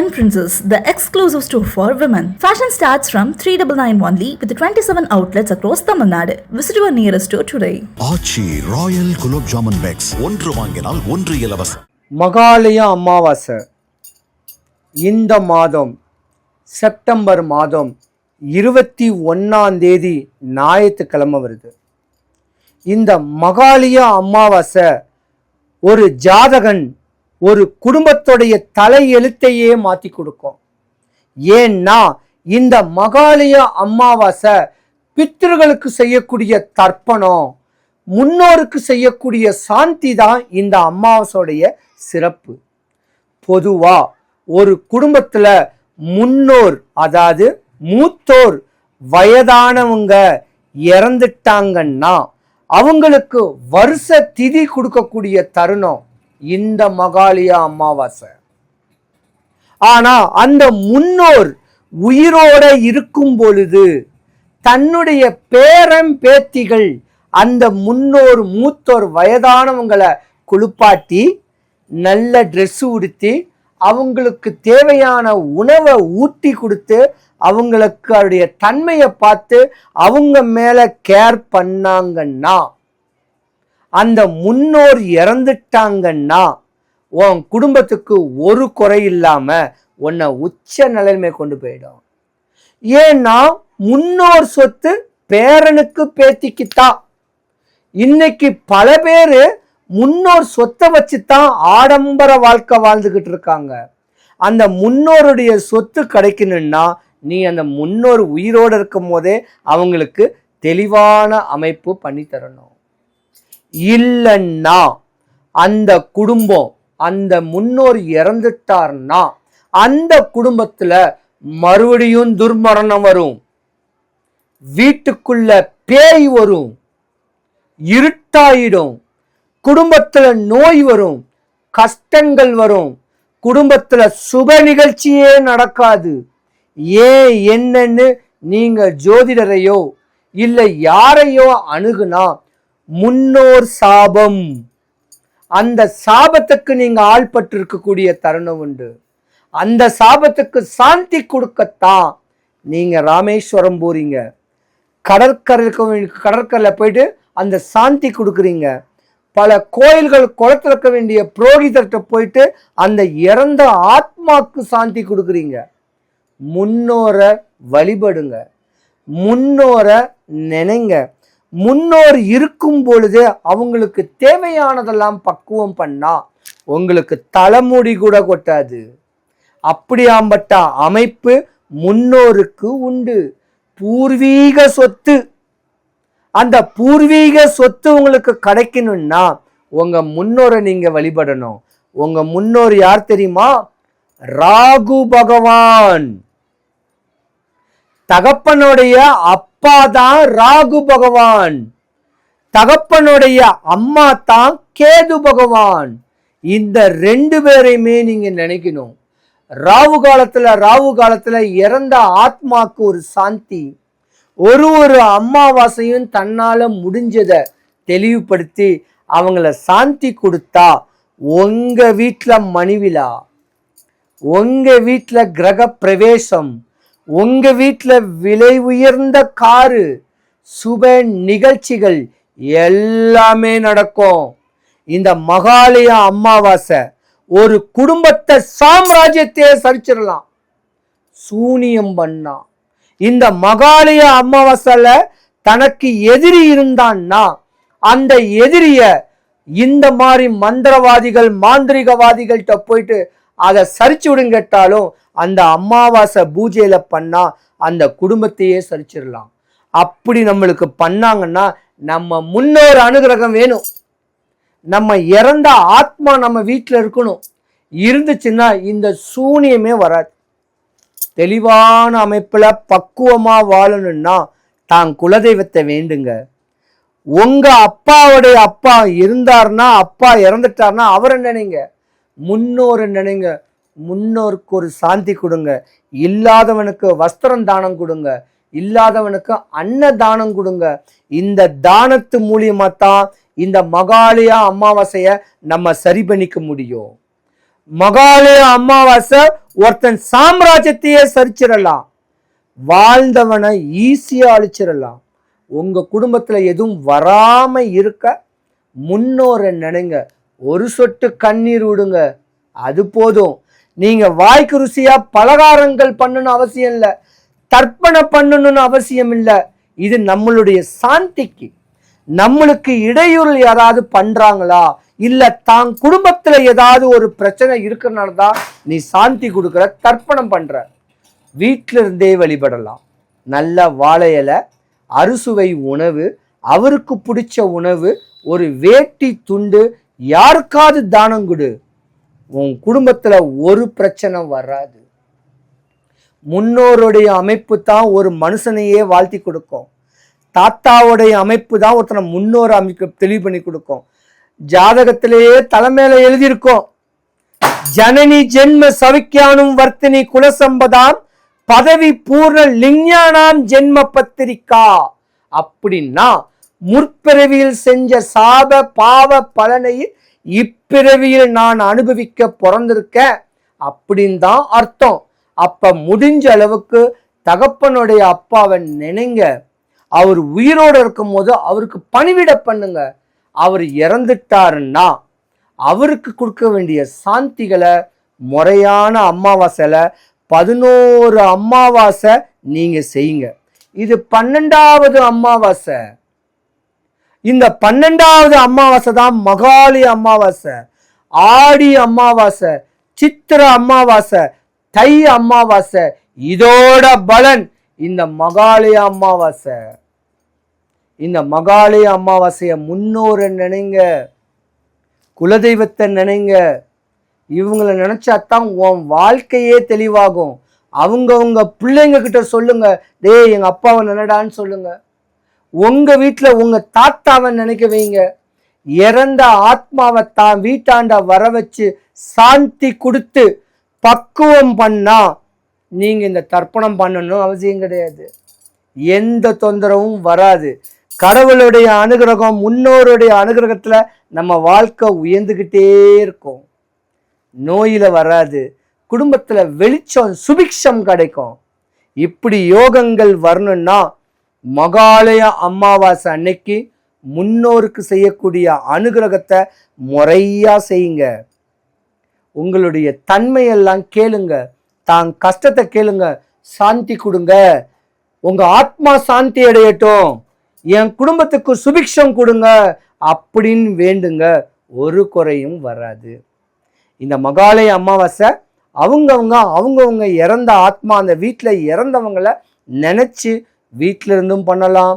Yen Princess, the exclusive store for women. Fashion starts from 3991 only with 27 outlets across Tamil Nadu. Visit your nearest store today. Aachi royal gulab jamun packs ஒன்று வாங்கினால் ஒன்று இலவசம் மகாலய அமாவாசை இந்த மாதம் September மாதம் இருபத்தி ஒன்றாம் தேதி ஞாயிற்றுக்கிழமை வருது இந்த மகாலய அமாவாசை ஒரு ஜாதகன் ஒரு குடும்பத்துடைய தலை எழுத்தையே மாற்றி கொடுக்கும். ஏன்னா இந்த மகாலய அமாவாசை பித்திருகளுக்கு செய்யக்கூடிய தர்ப்பணம் முன்னோருக்கு செய்யக்கூடிய சாந்தி தான் இந்த அமாவாசையுடைய சிறப்பு. பொதுவா ஒரு குடும்பத்துல முன்னோர் அதாவது மூத்தோர் வயதானவங்க இறந்துட்டாங்கன்னா அவங்களுக்கு வருஷ திதி கொடுக்கக்கூடிய தருணம் இந்த மகாலியா அமாவாசை. ஆனா அந்த முன்னோர் உயிரோட இருக்கும் பொழுது தன்னுடைய பேரம் பேத்திகள் அந்த முன்னோர் மூத்தோர் வயதானவங்களை குளிப்பாட்டி நல்ல ட்ரெஸ் உடுத்தி அவங்களுக்கு தேவையான உணவை ஊட்டி கொடுத்து அவங்களுக்கு அவருடைய தன்மையை பார்த்து அவங்க மேலே கேர் பண்ணாங்கன்னா அந்த முன்னோர் இறந்துட்டாங்கன்னா உன் குடும்பத்துக்கு ஒரு குறை இல்லாம உன்னை உச்ச நிலைமை கொண்டு போயிடும். ஏன்னா முன்னோர் சொத்து பேரனுக்கு பேத்திக்குத்தான் இன்னைக்கு பல பேரு முன்னோர் சொத்தை வச்சுத்தான் ஆடம்பர வாழ்க்கை வாழ்ந்துக்கிட்டு இருக்காங்க. அந்த முன்னோருடைய சொத்து கிடைக்கணும்னா நீ அந்த முன்னோர் உயிரோடு இருக்கும் போதே அவங்களுக்கு தெளிவான அமைப்பு பண்ணி தரணும். இல்லைன்னா அந்த குடும்பம் அந்த முன்னோர் இறந்துட்டார்னா அந்த குடும்பத்துல மறுபடியும் துர்மரணம் வரும். வீட்டுக்குள்ள பேய் வரும். இருட்டாயிடும். குடும்பத்துல நோய் வரும். கஷ்டங்கள் வரும். குடும்பத்துல சுப நிகழ்ச்சியே நடக்காது. ஏன் என்னன்னு நீங்க ஜோதிடரையோ இல்லை யாரையோ அணுகுனா முன்னோர் சாபம். அந்த சாபத்துக்கு நீங்க ஆள்பட்டு இருக்கக்கூடிய தருணம் உண்டு. அந்த சாபத்துக்கு சாந்தி கொடுக்கத்தான் நீங்க ராமேஸ்வரம் போறீங்க. கடற்கரைக்கு கடற்கரையில் போயிட்டு அந்த சாந்தி கொடுக்குறீங்க. பல கோயில்கள் குளத்துல இருக்க வேண்டிய புரோகிதர்கிட்ட போயிட்டு அந்த இறந்த ஆத்மாக்கு சாந்தி கொடுக்குறீங்க. முன்னோரை வழிபடுங்க. முன்னோரை நினைங்க. முன்னோர் இருக்கும் பொழுது அவங்களுக்கு தேவையானதெல்லாம் பக்குவம் பண்ணா உங்களுக்கு தலைமுடி கூட கொட்டாது. அப்படியாம்பட்ட அமைப்பு முன்னோருக்கு உண்டு. பூர்வீக சொத்து. அந்த பூர்வீக சொத்து உங்களுக்கு கிடைக்கணும்னா உங்க முன்னோரை நீங்க வழிபடணும். உங்க முன்னோர் யார் தெரியுமா? ராகு பகவான். தகப்பனுடைய அப்பா தான் ராகு பகவான். தகப்பனுடைய அம்மா தான் கேது பகவான். இந்த ரெண்டு பேரையுமே நீங்க நினைக்கணும். ராவு காலத்துல ராவு காலத்துல இறந்த ஆத்மாக்கு ஒரு சாந்தி. ஒரு ஒரு அமாவாசையும் தன்னால முடிஞ்சதை தெளிவுபடுத்தி அவங்கள சாந்தி கொடுத்தா உங்க வீட்டில் மணிவிழா உங்க வீட்டில் கிரக பிரவேசம் உங்க வீட்டில் விலை உயர்ந்த காரு சுப நிகழ்ச்சிகள் எல்லாமே நடக்கும். இந்த மகாலய அமாவாசை ஒரு குடும்பத்தை சாம்ராஜ்யத்தையே சரிச்சிடலாம். சூனியம் பண்ணா. இந்த மகாலய அமாவாசைல தனக்கு எதிரி இருந்தான்னா அந்த எதிரிய இந்த மாதிரி மந்திரவாதிகள் மாந்திரிகவாதிகள்கிட்ட போயிட்டு அதை சரிச்சு விடுங்க கேட்டாலும் அந்த அமாவாசை பூஜையில் பண்ணால் அந்த குடும்பத்தையே சரிச்சிடலாம் அப்படி நம்மளுக்கு பண்ணாங்கன்னா நம்ம முன்னோர் அனுகிரகம் வேணும். நம்ம இறந்த ஆத்மா நம்ம வீட்டில் இருக்கணும். இருந்துச்சுன்னா இந்த சூனியமே வராது. தெளிவான அமைப்பில் பக்குவமாக வாழணும்னா தான் குலதெய்வத்தை வேண்டுங்க. உங்க அப்பாவுடைய அப்பா இருந்தார்னா அப்பா இறந்துட்டார்னா அவரை நினைங்க. முன்னோரை நினைங்க. முன்னோருக்கு ஒரு சாந்தி கொடுங்க. இல்லாதவனுக்கு வஸ்திரம் தானம் கொடுங்க. இல்லாதவனுக்கு அன்ன தானம் கொடுங்க. இந்த தானத்து மூலியமாக தான் இந்த மகாலயா அமாவாசையை நம்ம சரி பண்ணிக்க முடியும். மகாலய அமாவாசை ஒருத்தன் சாம்ராஜ்யத்தையே சரிச்சிடலாம் வாழ்ந்தவனை ஈஸியாக அழிச்சிடலாம் உங்கள் குடும்பத்தில் எதுவும் வராமல் இருக்க முன்னோரை நினைங்க. ஒரு சொட்டு கண்ணீர் விடுங்க. அது போதும். நீங்கள் வாய்க்கு ருசியாக பலகாரங்கள் பண்ணணும் அவசியம் இல்லை. தர்ப்பணம் பண்ணணும்னு அவசியம் இல்லை. இது நம்மளுடைய சாந்திக்கு. நம்மளுக்கு இடையூறு யாராவது பண்ணுறாங்களா இல்லை தான் குடும்பத்தில் ஏதாவது ஒரு பிரச்சனை இருக்கிறனால தான் நீ சாந்தி கொடுக்குற தர்ப்பணம் பண்ணுற வீட்டில இருந்தே வழிபடலாம். நல்ல வாழை இலை அறுசுவை உணவு அவருக்கு பிடிச்ச உணவு ஒரு வேட்டி துண்டு யாருக்காவது தானம் கொடு. உன் குடும்பத்துல ஒரு பிரச்சனை வராது. முன்னோருடைய அமைப்பு தான் ஒரு மனுஷனையே வாழ்த்தி கொடுக்கும். தாத்தாவுடைய அமைப்பு தான் ஒருத்தனை முன்னோர் அமைக்க தெளிவு பண்ணி கொடுக்கும். ஜாதகத்திலேயே தலைமையில எழுதியிருக்கோம். ஜனனி ஜென்ம சவிக்கியானும் வர்த்தினி குலசம்பதாம் பதவி பூர்ண லிஞ்ஞானாம் ஜென்ம பத்திரிக்கா அப்படின்னா முற்பிறவியில் செஞ்ச சாப பாவ பலனை இப்பிறவியில் நான் அனுபவிக்க பிறந்திருக்க அப்படின்னு தான் அர்த்தம். அப்ப முடிஞ்ச அளவுக்கு தகப்பனுடைய அப்பாவை நினைங்க. அவர் உயிரோடு இருக்கும்போது அவருக்கு பணிவிட பண்ணுங்க. அவர் இறந்துட்டாருன்னா அவருக்கு கொடுக்க வேண்டிய சாந்திகளை முறையான அமாவாசையில் பதினோரு அமாவாசை நீங்கள் செய்யுங்க. இது பன்னெண்டாவது அமாவாசை இந்த பன்னெண்டாவது அமாவாசை தான் மகாளி அமாவாசை. ஆடி அமாவாசை சித்திர அமாவாசை தை அமாவாசை. இதோட பலன் இந்த மகாளி அமாவாசை. இந்த மகாளி அமாவாசையை முன்னோரை நினைங்க குலதெய்வத்தை நினைங்க. இவங்களை நினைச்சாதான் உன் வாழ்க்கையே தெளிவாகும். அவங்கவுங்க பிள்ளைங்க கிட்ட சொல்லுங்க டேய் எங்கள் அப்பாவை நினடான்னு சொல்லுங்கள் உங்க வீட்டில் உங்க தாத்தாவை நினைக்க வைங்க. இறந்த ஆத்மாவை தான் வீட்டாண்ட வர வச்சு சாந்தி கொடுத்து பக்குவம் பண்ணா நீங்க இந்த தர்ப்பணம் பண்ணணும் அவசியம் கிடையாது. எந்த தொந்தரவும் வராது. கடவுளுடைய அனுகிரகம் முன்னோருடைய அனுகிரகத்துல நம்ம வாழ்க்கை உயர்ந்துகிட்டே இருக்கும். நோயில வராது. குடும்பத்துல வெளிச்சம் சுபிக்ஷம் கிடைக்கும். இப்படி யோகங்கள் வரணும்னா மகாலய அமாவாசை அன்னைக்கு முன்னோருக்கு செய்யக்கூடிய அனுகிரகத்தை முறையா செய்யுங்க. உங்களுடைய தன்மையெல்லாம் கேளுங்க. தான் கஷ்டத்தை கேளுங்க. சாந்தி கொடுங்க. உங்க ஆத்மா சாந்தி அடையட்டும். என் குடும்பத்துக்கு சுபிக்ஷம் கொடுங்க. அப்படின்னு வேண்டுங்க. ஒரு குறையும் வராது. இந்த மகாலய அமாவாசை அவங்கவுங்க அவங்கவுங்க இறந்த ஆத்மா அந்த வீட்டில் இறந்தவங்களை நினச்சி வீட்டில இருந்தும் பண்ணலாம்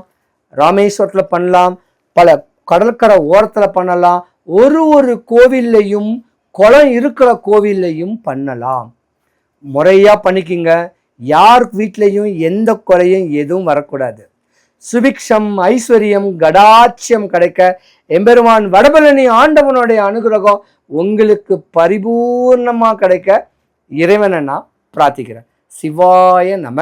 ராமேஸ்வரத்தில் பண்ணலாம் பல கடற்கரை ஓரத்தில் பண்ணலாம் ஒரு ஒரு கோவில்லையும் குளம் இருக்கிற கோவில்லையும் பண்ணலாம். முறையாக பண்ணிக்கிங்க. யார் வீட்லேயும் எந்த குறையும் எதுவும் வரக்கூடாது. சுபிக்ஷம் ஐஸ்வர்யம் கடாட்சியம் கிடைக்க எம்பெருமான் வடபழனி ஆண்டவனுடைய அனுகிரகம் உங்களுக்கு பரிபூர்ணமாக கிடைக்க இறைவனை நான் பிரார்த்திக்கிறேன். சிவாய நம.